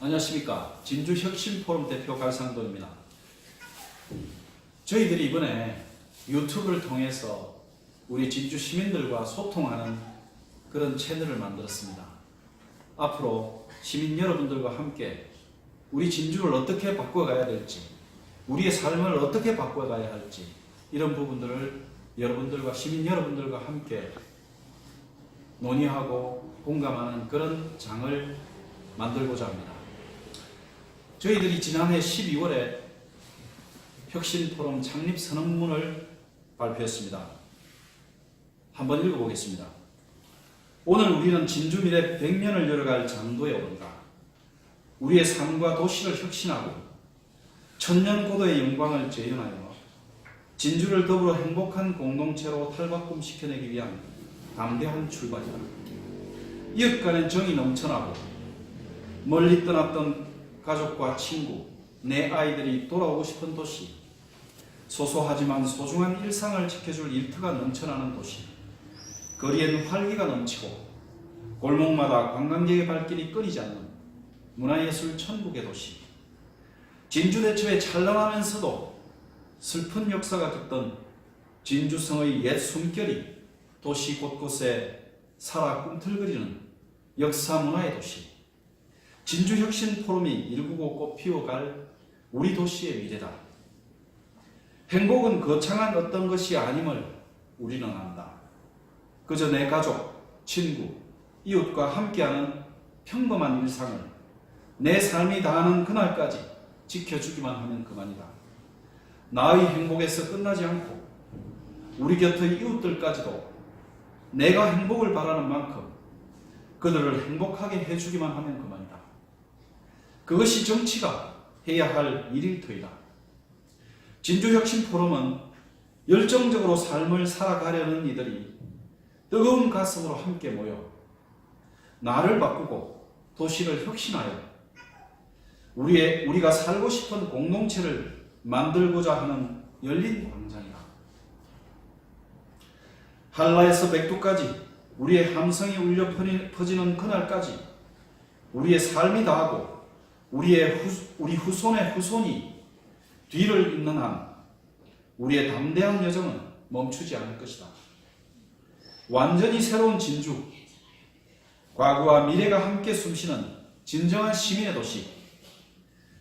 안녕하십니까. 진주혁신포럼 대표 갈상도입니다. 저희들이 이번에 유튜브를 통해서 우리 진주 시민들과 소통하는 그런 채널을 만들었습니다. 앞으로 시민 여러분들과 함께 우리 진주를 어떻게 바꿔가야 될지, 우리의 삶을 어떻게 바꿔가야 할지, 이런 부분들을 여러분들과 시민 여러분들과 함께 논의하고 공감하는 그런 장을 만들고자 합니다. 저희들이 지난해 12월에 혁신포럼 창립 선언문을 발표했습니다. 한번 읽어보겠습니다. 오늘 우리는 진주 미래 100년을 열어갈 장도에 오른다. 우리의 삶과 도시를 혁신하고 천년 고도의 영광을 재현하여 진주를 더불어 행복한 공동체로 탈바꿈 시켜내기 위한 담대한 출발이다. 이웃 간의 정이 넘쳐나고 멀리 떠났던 가족과 친구, 내 아이들이 돌아오고 싶은 도시, 소소하지만 소중한 일상을 지켜줄 일터가 넘쳐나는 도시, 거리엔 활기가 넘치고 골목마다 관광객의 발길이 끊이지 않는 문화예술 천국의 도시, 진주대첩에 찬란하면서도 슬픈 역사가 깃든 진주성의 옛 숨결이 도시 곳곳에 살아 꿈틀거리는 역사 문화의 도시, 진주혁신 포럼이 일구고 꽃피워갈 우리 도시의 미래다. 행복은 거창한 어떤 것이 아님을 우리는 안다. 그저 내 가족, 친구, 이웃과 함께하는 평범한 일상을 내 삶이 다하는 그날까지 지켜주기만 하면 그만이다. 나의 행복에서 끝나지 않고 우리 곁의 이웃들까지도 내가 행복을 바라는 만큼 그들을 행복하게 해주기만 하면 그만이다. 그것이 정치가 해야 할 일일 터이다. 진주혁신 포럼은 열정적으로 삶을 살아가려는 이들이 뜨거운 가슴으로 함께 모여 나를 바꾸고 도시를 혁신하여 우리의 우리가 살고 싶은 공동체를 만들고자 하는 열린 광장이다. 한라에서 백두까지 우리의 함성이 울려 퍼지는 그날까지 우리의 삶이 다하고 우리의 후, 우리 후손의 후손이 뒤를 잇는 한 우리의 담대한 여정은 멈추지 않을 것이다. 완전히 새로운 진주, 과거와 미래가 함께 숨쉬는 진정한 시민의 도시,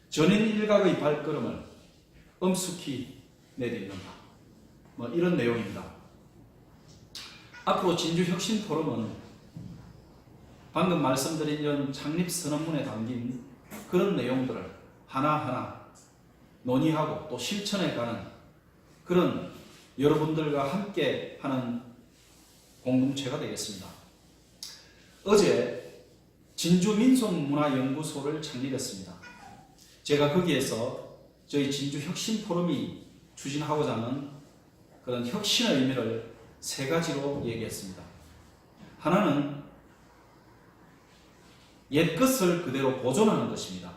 전인 일각의 발걸음을 엄숙히 내딛는다. 뭐 이런 내용입니다. 앞으로 진주 혁신 포럼은 방금 말씀드린 이런 창립 선언문에 담긴 그런 내용들을 하나하나 논의하고 또 실천해 가는 그런 여러분들과 함께 하는 공동체가 되겠습니다. 어제 진주민속문화연구소를 창립했습니다. 제가 거기에서 저희 진주 혁신 포럼이 추진하고자 하는 그런 혁신의 의미를 세 가지로 얘기했습니다. 하나는 옛것을 그대로 보존하는 것입니다.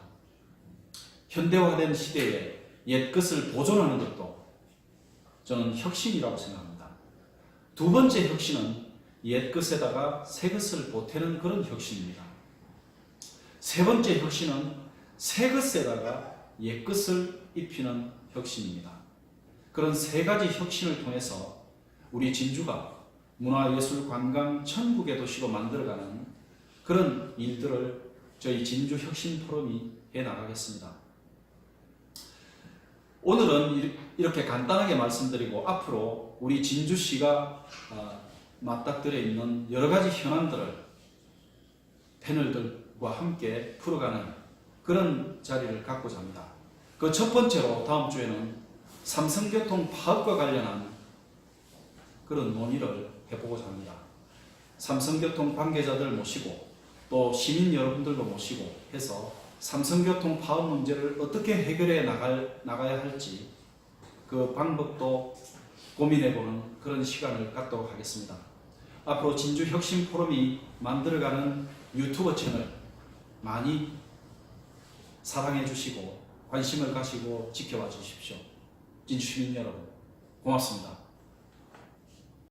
현대화된 시대에 옛것을 보존하는 것도 저는 혁신이라고 생각합니다. 두 번째 혁신은 옛것에다가 새것을 보태는 그런 혁신입니다. 세 번째 혁신은 새것에다가 옛것을 입히는 혁신입니다. 그런 세 가지 혁신을 통해서 우리 진주가 문화예술 관광 천국의 도시로 만들어가는 그런 일들을 저희 진주 혁신 포럼이 해 나가겠습니다. 오늘은 이렇게 간단하게 말씀드리고 앞으로 우리 진주시가 아, 맞닥뜨려 있는 여러 가지 현안들을 패널들과 함께 풀어가는 그런 자리를 갖고자 합니다. 그 첫 번째로 다음 주에는 삼성교통 파업과 관련한 그런 논의를 해보고자 합니다. 삼성교통 관계자들 모시고 또 시민 여러분들도 모시고 해서 삼성교통 파업 문제를 어떻게 해결해 나갈, 나가야 할지 그 방법도 고민해보는 그런 시간을 갖도록 하겠습니다. 앞으로 진주 혁신 포럼이 만들어가는 유튜브 채널 많이 사랑해 주시고 관심을 가시고 지켜봐 주십시오. 진주 시민 여러분 고맙습니다.